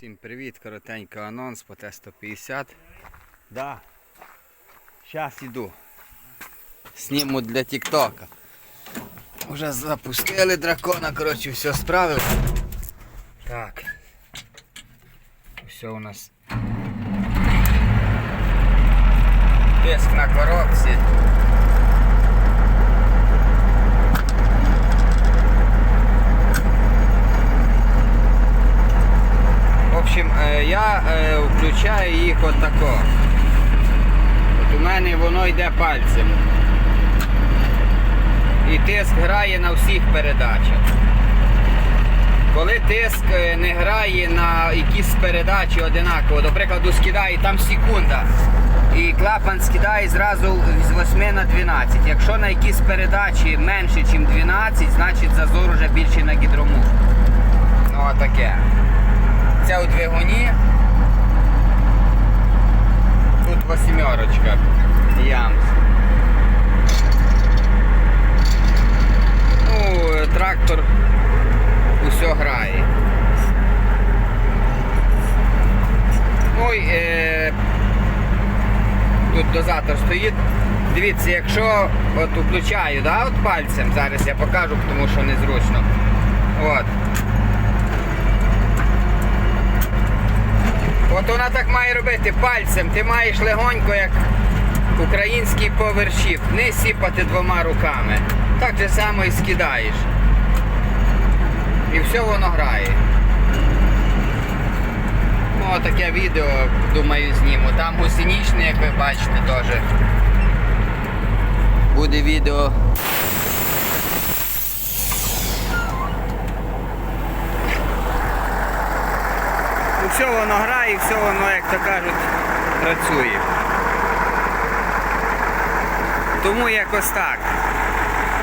Всім привіт, коротенький анонс по Т-150. Да. Зараз іду. Сніму для Тіктока. Уже запустили дракона, коротше, все справили. Так. Все у нас. Тиск на коробці. Я е, включаю їх отако. От у мене воно йде пальцем. І тиск грає на всіх передачах. Коли тиск е, не грає на якісь передачі одинаково, до прикладу, скидає там секунда. І клапан скидає зразу з 8 на 12. Якщо на якісь передачі менше, ніж 12, значить зазор вже більший на гідромув. Ну отаке. У двигуні. Тут восьмерочка. Ямс. Ну, е, трактор усе грає. Ой, е, тут дозатор стоїть. Дивіться, якщо от включаю, да, от пальцем, зараз я покажу, тому що незручно. От. От вона так має робити пальцем. Ти маєш легонько, як український повершіп, не сіпати двома руками. Так же само і скидаєш. І все воно грає. Ну, таке відео, думаю, зніму. Там гусеничний, як ви бачите, теж. Буде відео. Все воно грає, все воно, як то кажуть, працює. Тому якось так.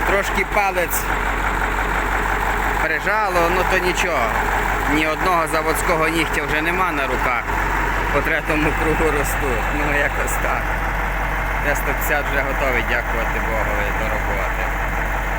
Трошки палець прижало, ну то нічого. Ні одного заводського нігтя вже нема на руках. По третьому кругу росту. Ну якось так. Т-150 вже готовий, дякувати Богові до роботи.